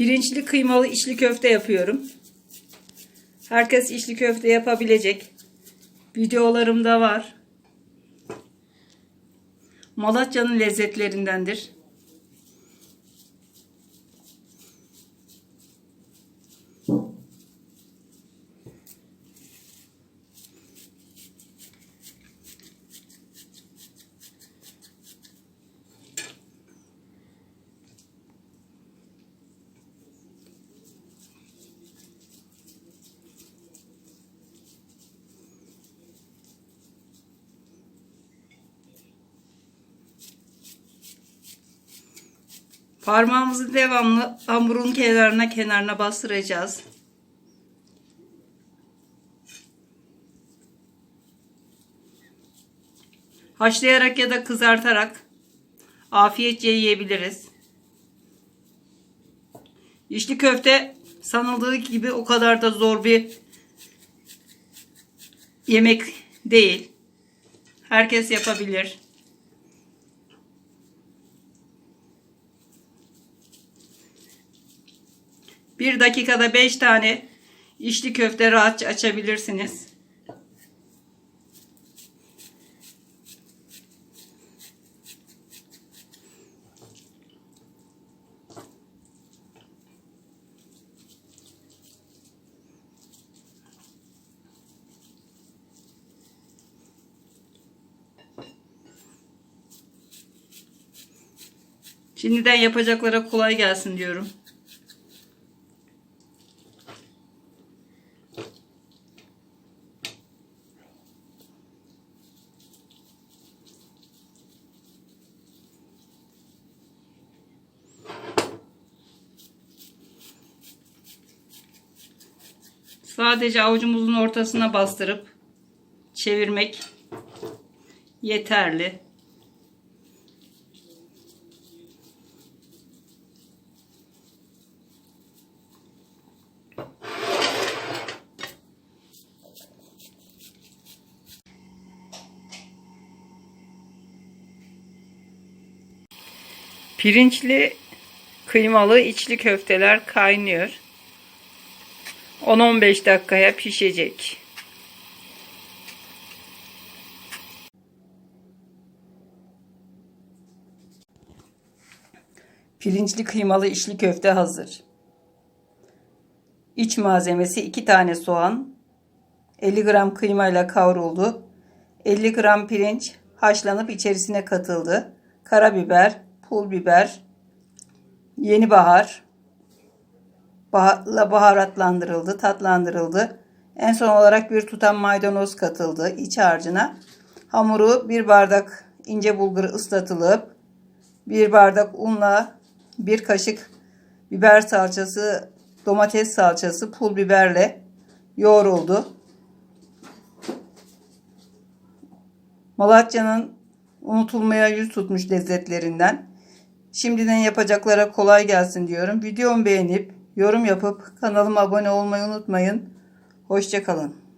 Pirinçli kıymalı içli köfte yapıyorum. Herkes içli köfte yapabilecek. Videolarımda var. Malatya'nın lezzetlerindendir. Parmağımızı devamlı hamurun kenarına kenarına bastıracağız. Haşlayarak ya da kızartarak afiyetçe yiyebiliriz. İçli köfte sanıldığı gibi o kadar da zor bir yemek değil. Herkes yapabilir. Bir dakikada 5 tane içli köfte rahatça açabilirsiniz. Şimdiden yapacaklara kolay gelsin diyorum. Sadece avucumuzun ortasına bastırıp çevirmek yeterli. Pirinçli kıymalı içli köfteler kaynıyor. 10-15 dakikaya pişecek. Pirinçli kıymalı içli köfte hazır. İç malzemesi 2 tane soğan, 50 gram kıymayla kavruldu. 50 gram pirinç haşlanıp içerisine katıldı. Karabiber, pul biber, yeni bahar, baharatlandırıldı, tatlandırıldı. En son olarak bir tutam maydanoz katıldı iç harcına. Hamuru bir bardak ince bulgur ıslatılıp bir bardak unla bir kaşık biber salçası, domates salçası, pul biberle yoğruldu. Malatya'nın unutulmaya yüz tutmuş lezzetlerinden. Şimdiden yapacaklara kolay gelsin diyorum. Videomu beğenip yorum yapıp kanalıma abone olmayı unutmayın. Hoşçakalın.